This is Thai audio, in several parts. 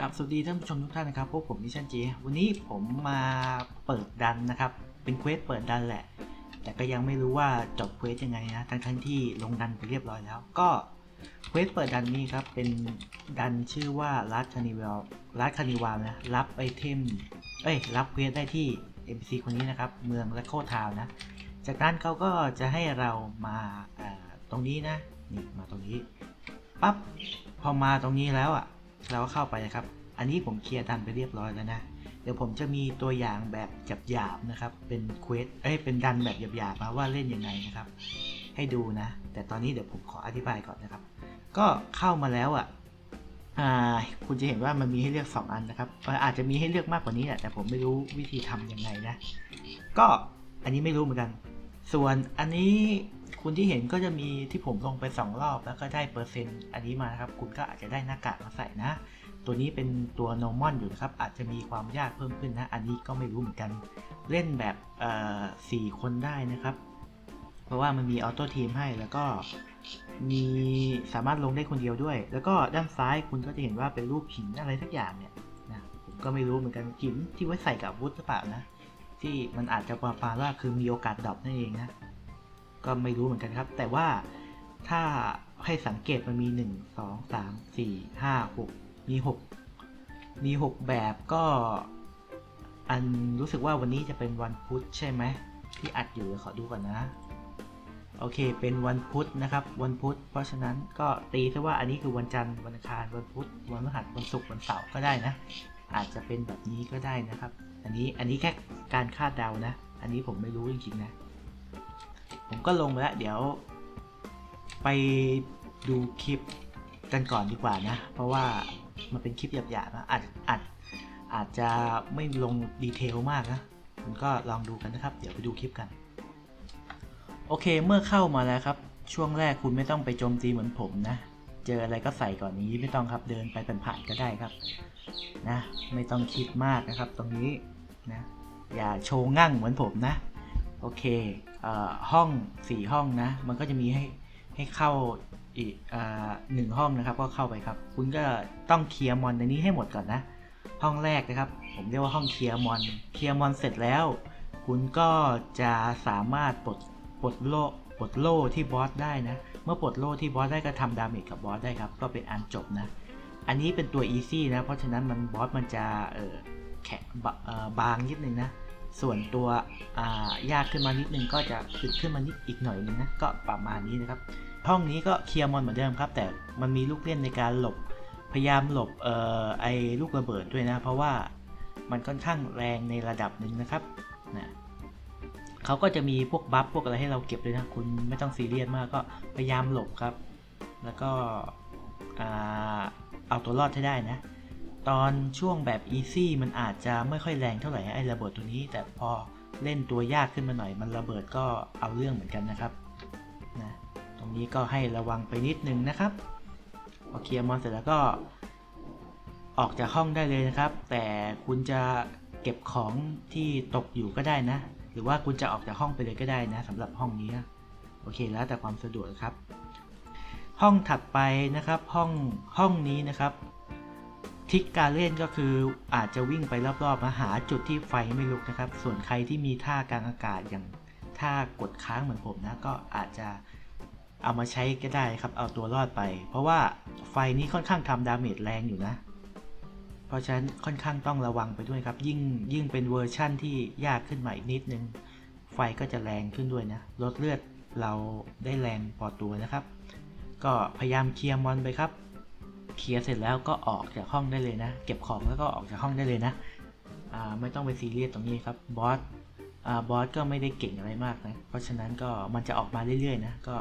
กับสวัสดีท่านผู้ชมทุกท่านนะครับพวกผมนิชันจีวันนี้ผมมาเปิดดันนะครับ เป็นเควสเปิดดันแหละ แต่ก็ยังไม่รู้ว่าจบเควสยังไงนะทั้งทั้งๆที่ลงดันไปเรียบร้อยแล้ว ก็เควสเปิดดันนี้ครับ เป็นดันชื่อว่าลัดคานิวลลัดคานิวาลนะรับไอเทมเอ้ยรับเควสได้ที่ NPC คนนี้นะครับ เมืองและโคทาวนะ จากนั้นเขาก็จะให้เรามาอ่าตรงนี้นะนี่มาตรงนี้ปั๊บพอมาตรงนี้แล้วอะ เราก็เข้าไปนะครับ อันนี้ผมเคลียร์ดันไปเรียบร้อยแล้วนะ เดี๋ยวผมจะมีตัวอย่างแบบหยาบๆนะครับ เป็นเควสเอ้ย เป็นดันแบบหยาบๆมาว่าเล่นยังไงนะครับ ให้ดูนะ แต่ตอนนี้เดี๋ยวผมขออธิบายก่อนนะครับ ก็เข้ามาแล้วอะอ่าคุณจะเห็นว่ามันมีให้เลือก 2 อันนะครับเอ่ออาจจะมีให้เลือกมากกว่านี้แหละ แต่ผมไม่รู้วิธีทำยังไงนะ ก็อันนี้ไม่รู้เหมือนกัน ส่วนอันนี้ คุณที่เห็นก็จะมีที่ผมลงไปสองรอบ แล้วก็ได้เปอร์เซ็นต์อันนี้มานะครับ คุณก็อาจจะได้หน้ากากมาใส่นะ ตัวนี้เป็นตัว normal อยู่นะครับ อาจจะมีความยากเพิ่มขึ้นนะ อันนี้ก็ไม่รู้เหมือนกัน เล่นแบบสี่คนได้นะครับ เพราะว่ามันมีออโต้ทีมให้แล้วก็มีสามารถลงได้คนเดียวด้วย แล้วก็ด้านซ้ายคุณก็จะเห็นว่าเป็นรูปหินอะไรสักอย่างเนี่ยนะผมก็ไม่รู้เหมือนกันหินที่ไว้ใส่กับวุธหรือเปล่านะ ที่มันอาจจะประมาณว่าคือมีโอกาสดรอปนั่นเองนะ ก็ไม่รู้เหมือนกันครับ แต่ว่าถ้าให้สังเกตมันมี 1 2 3 4 5 6 มี 6 มี 6 แบบก็ อันรู้สึกว่าวันนี้จะเป็นวันพุธใช่ไหม ที่อัดอยู่เดี๋ยวขอดูก่อนนะ โอเคเป็นวันพุธนะครับ วันพุธ เพราะฉะนั้นก็ตีซะว่าอันนี้คือวันจันทร์วันอังคารวันพุธวันพฤหัสวันศุกร์วันเสาร์ก็ได้นะ อาจจะเป็นแบบนี้ก็ได้นะครับ อันนี้อันนี้แค่การคาดเดานะ อันนี้ผมไม่รู้จริงๆนะ ผมก็ลงไปแล้ว เดี๋ยว ไปดูคลิปกันก่อนดีกว่านะ เพราะว่ามันเป็นคลิปหยาบๆนะอาจอาจอาจจะไม่ลงดีเทลมากนะคุณก็ลองดูกันนะครับ เดี๋ยวไปดูคลิปกัน โอเคเมื่อเข้ามาแล้วครับ ช่วงแรกคุณไม่ต้องไปโจมตีเหมือนผมนะ เจออะไรก็ใส่ก่อนนี้ไม่ต้องครับเดินไปผ่านๆก็ได้ครับนะ ไม่ต้องคิดมากนะครับ ตรงนี้นะอย่าโชว์งั่งเหมือนผมนะ โอเคอห้องสี่ห้องนะ มันก็จะมีให้ให้เข้าอีกอหนึ่งห้องนะครับ ก็เข้าไปครับ คุณก็ต้องเคลียร์มอนในนี้ให้หมดก่อนนะ ห้องแรกนะครับ ผมเรียกว่าห้องเคลียร์มอน เคลียร์มอนเสร็จแล้ว คุณก็จะสามารถปลดปลดโล่ปลดโล่ที่บอสได้นะ เมื่อปลดโล่ที่บอสได้ก็ทำดาเมจกับบอสได้ครับ ก็เป็นอันจบนะ อันนี้เป็นตัว easy นะ เพราะฉะนั้นมันบอสมันจะเออแข็งบะเอ่อบางนิดนึงนะ ส่วนตัวยากขึ้นมานิดนึงก็จะขึ้นขึ้นมานิดอีกหน่อยนึงนะก็ประมาณนี้นะครับ ห้องนี้ก็เคลียร์มอนเหมือนเดิมครับ แต่มันมีลูกเล่นในการหลบพยายามหลบออไอ้ลูกระเบิดด้วยนะ เพราะว่ามันค่อนข้างแรงในระดับหนึ่งนะครับนะเขาก็จะมีพวกบัฟพวกอะไรให้เราเก็บเลยนะคุณไม่ต้องซีเรียสมากก็พยายามหลบครับ แล้วก็อเอาตัวรอดให้ได้นะ ตอนช่วงแบบ easy มันอาจจะไม่ค่อยแรงเท่าไหร่ไอ้ระเบิดตัวนี้ แต่พอเล่นตัวยากขึ้นมาหน่อย มันระเบิดก็เอาเรื่องเหมือนกันนะครับนะตรงนี้ก็ให้ระวังไปนิดนึงนะครับพอเคลียร์มอนเสร็จแล้วก็ออกจากห้องได้เลยนะครับ แต่คุณจะเก็บของที่ตกอยู่ก็ได้นะ หรือว่าคุณจะออกจากห้องไปเลยก็ได้นะสำหรับห้องนี้โอเคแล้วแต่ความสะดวกครับ ห้องถัดไปนะครับห้องห้องนี้นะครับ ทิกการเล่นก็คืออาจจะวิ่งไปรอบๆมาหาจุดที่ไฟไม่ลุกนะครับ ส่วนใครที่มีท่ากลางอากาศอย่างท่ากดค้างเหมือนผมนะก็อาจจะเอามาใช้ก็ได้ครับ เอาตัวรอดไป เพราะว่าไฟนี้ค่อนข้างทำดาเมจแรงอยู่นะ เพราะฉะนั้นค่อนข้างต้องระวังไปด้วยครับ ยิ่งยิ่งเป็นเวอร์ชั่นที่ยากขึ้นมาอีกนิดนึง ไฟก็จะแรงขึ้นด้วยนะลดเลือดเราได้แรงพอตัวนะครับ ก็พยายามเคลียร์มอนไปครับ เคลียร์เสร็จแล้วก็ออกจากห้องได้เลยนะ เก็บของแล้วก็ออกจากห้องได้เลยนะอ่าไม่ต้องไปซีเรียสตรงนี้ครับบอสอ่าบอสก็ไม่ได้เก่งอะไรมากนะ เพราะฉะนั้นก็มันจะออกมาเรื่อยๆนะ ก็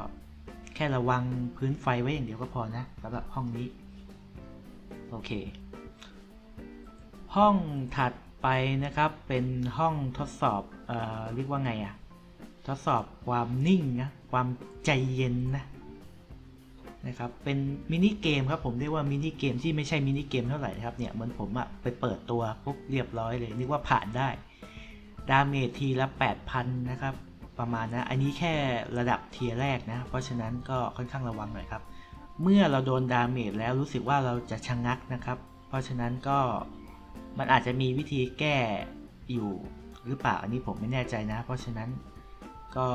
แค่ระวังพื้นไฟไว้อย่างเดียวก็พอนะสำหรับห้องนี้ โอเค ห้องถัดไปนะครับเป็นห้องทดสอบเอ่อเรียกว่าไงอะทดสอบความนิ่งนะ ความใจเย็นนะ นะครับเป็นมินิเกมครับผมเรียกว่ามินิเกมที่ไม่ใช่มินิเกมเท่าไหร่นะครับเนี่ยเหมือนผมอะไปเปิดตัวปุ๊บเรียบร้อยเลยนึกว่าผ่านได้ดาเมจทีละ 8,000 นะครับ ประมาณนะ อันนี้แค่ระดับเทียร์แรกนะ เพราะฉะนั้นก็ค่อนข้างระวังหน่อยครับ เมื่อเราโดนดาเมจแล้วรู้สึกว่าเราจะชะงักนะครับ เพราะฉะนั้นก็มันอาจจะมีวิธีแก้อยู่หรือเปล่า อันนี้ผมไม่แน่ใจนะ เพราะฉะนั้นก็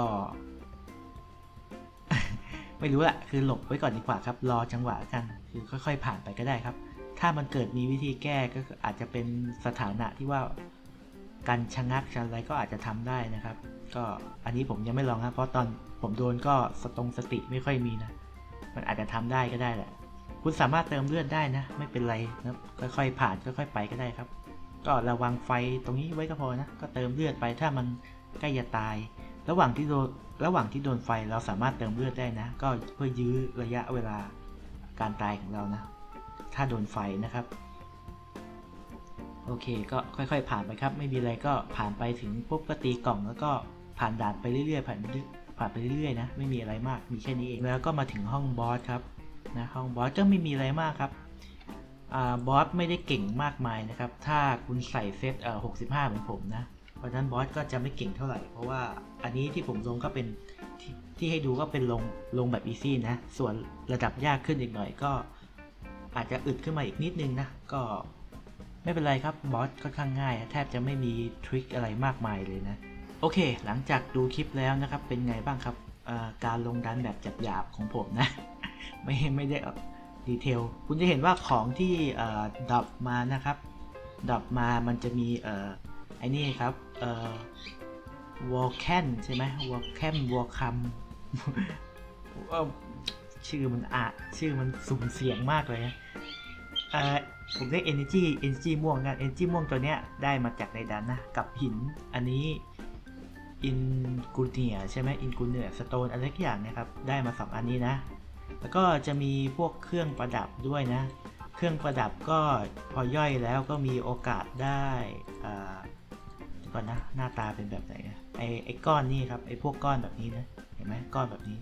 ไม่รู้ละคือหลบไว้ก่อนดีกว่าครับ รอจังหวะกัน คือค่อย ๆ ผ่านไปก็ได้ครับ ถ้ามันเกิดมีวิธีแก้ก็อาจจะเป็นสถานะที่ว่าการชะงักชะอะไรก็อาจจะทำได้นะครับ ก็อันนี้ผมยังไม่ลองครับ เพราะตอนผมโดนก็สตรงสติไม่ค่อยมีนะ มันอาจจะทำได้ก็ได้แหละ คุณสามารถเติมเลือดได้นะ ไม่เป็นไรนะค่อยๆผ่านค่อยๆไปก็ได้ครับ ก็ระวังไฟตรงนี้ไว้ก็พอนะ ก็เติมเลือดไปถ้ามันใกล้จะตาย ระหว่างที่โดน ระหว่างที่โดนไฟเราสามารถเติมเลือดได้นะ ก็เพื่อยื้อระยะเวลาการตายของเรานะ ถ้าโดนไฟนะครับ โอเคก็ค่อยๆ ผ่านไปครับ ไม่มีอะไรก็ผ่านไปถึงปุ๊บก็ตีกล่องแล้วก็ผ่านด่านไปเรื่อยๆผ่านผ่านไปเรื่อยๆนะไม่มีอะไรมากมีแค่นี้เองแล้วก็มาถึงห้องบอสครับนะห้องบอสก็ไม่มีอะไรมากครับอบอสไม่ได้เก่งมากมายนะครับ ถ้าคุณใส่เซตเอ่อ65เหมือนผมนะ เพราะฉะนั้นบอสก็จะไม่เก่งเท่าไหร่ เพราะว่าอันนี้ที่ผมลงก็เป็นที่ที่ให้ดูก็เป็นลงลงแบบอีซี่นะ ส่วนระดับยากขึ้นอีกหน่อยก็อาจจะอึดขึ้นมาอีกนิดนึงนะ ก็ไม่เป็นไรครับบอสค่อนข้างง่าย แทบจะไม่มีทริคอะไรมากมายเลยนะ โอเค หลังจากดูคลิปแล้วนะครับ เป็นไงบ้างครับการลงดันแบบจับหยาบของผมนะ ไม่ไม่ได้ดีเทล คุณจะเห็นว่าของที่ดับมานะครับ ดับมามันจะมีเอ่อ ไอ้นี่ครับ เอ่อวอลแคนใช่ไหมวอลแคนวอลคัมชื่อมันอะชื่อมันสุ่มเสียงมากเลยนะเอ่อผมเรียก energy energy ม่วงกัน energy ม่วงตัวเนี้ยได้มาจากในดันนะ กับหินอันนี้อินกูเนียใช่ไหมอินกูเนียสโตนอะไรสักอย่างนะครับ ได้มาสองอันนี้นะ แล้วก็จะมีพวกเครื่องประดับด้วยนะ เครื่องประดับก็พอย่อยแล้วก็มีโอกาสได้อ่า ก่อนนะ หน้าตาเป็นแบบไหนนะไอไอก้อนนี่ครับไอพวกก้อนแบบนี้นะเห็นไหมก้อนแบบนี้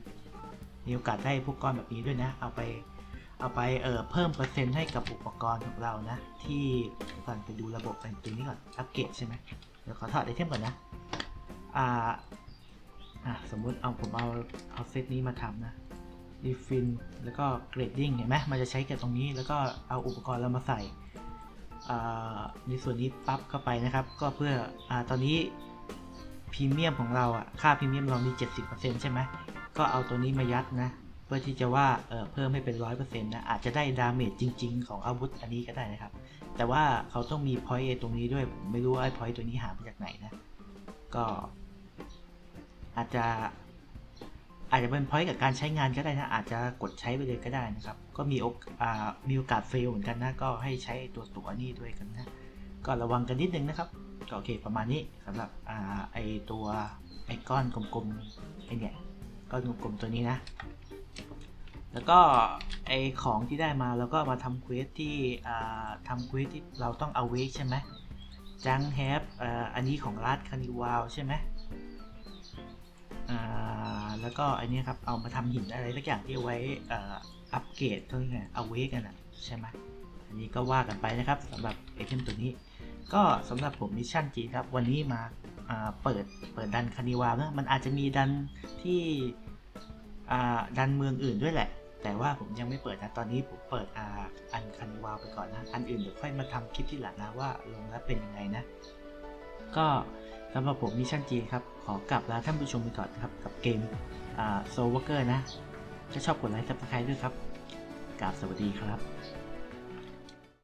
มีโอกาสได้พวกก้อนแบบนี้ด้วยนะ เอาไปเอาไปเออเพิ่มเปอร์เซ็นต์ให้กับอุปกรณ์ของเรานะ ที่ก่อนไปดูระบบแต่งตัวนี้ก่อนอัปเกรดใช่ไหมเดี๋ยวขอถอดไอเทมก่อนนะอ่าอะสมมุติเอาผมเอาเอาเซตนี้มาทำนะดีฟินแล้วก็เกรดดิ้งเห็นไหมมันจะใช้กับตรงนี้แล้วก็เอาอุปกรณ์เรามาใส่ ในส่วนนี้ปั๊บเข้าไปนะครับ ก็เพื่ออตอนนี้พรีเมียมของเราอะค่าพรีเมียมเรามี 70%ใช่ไหมก็เอาตัวนี้มายัดนะเพื่อที่จะว่าเเพิ่มให้เป็น 100%นะอาจจะได้ดาเมจจริง ๆ ของอาวุธอันนี้ก็ได้นะครับ แต่ว่าเขาต้องมีพอยต์ตรงนี้ด้วยผมไม่รู้ว่าไอ้พอยต์ตัวนี้หามาจากไหนนะ ก็อาจจะ อาจจะเป็นพอยต์กับการใช้งานก็ได้นะ อาจจะกดใช้ไปเลยก็ได้นะครับ ก็มีโอกอ่ามีโอกาสเฟลเหมือนกันนะ ก็ให้ใช้ตัวตัวนี้ด้วยกันนะ ก็ระวังกันนิดนึงนะครับ ก็โอเคประมาณนี้สำหรับอไอตัวไอก้อนกลมๆไอเนี่ยก้อนกลมๆตัวนี้นะ แล้วก็ไอของที่ได้มาเราก็มาทำเควสที่ทำเควสที่เราต้องเอาเวกใช่ไหมจังแฮปอันนี้ของรัฐคานิวาวใช่ไหม แล้วก็อันนี้ครับเอามาทำหินอะไรสักอย่างที่เอาไว้อัปเกรดเท่านี้ไงเอาเวกันอะใช่ไหมอันนี้ก็ว่ากันไปนะครับสำหรับไอเทมตัวนี้ ก็สำหรับผมมิชชั่นจีครับ วันนี้มาเปิดเปิดดันคานิวานะมันอาจจะมีดันที่ดันเมืองอื่นด้วยแหละ แต่ว่าผมยังไม่เปิดนะตอนนี้ผมเปิดอ่าอันคานิวาไปก่อนนะ อันอื่นเดี๋ยวค่อยมาทำคลิปที่หลังนะว่าลงแล้วเป็นยังไงนะ ก็ สำหรับผมมิชชั่นจีครับ ขอกลับลาท่านผู้ชมไปก่อนครับ กับเกมโซวเกอร์นะ ถ้าชอบกดไลค์ซับสไครต์ด้วยครับกราบสวัสดีครับ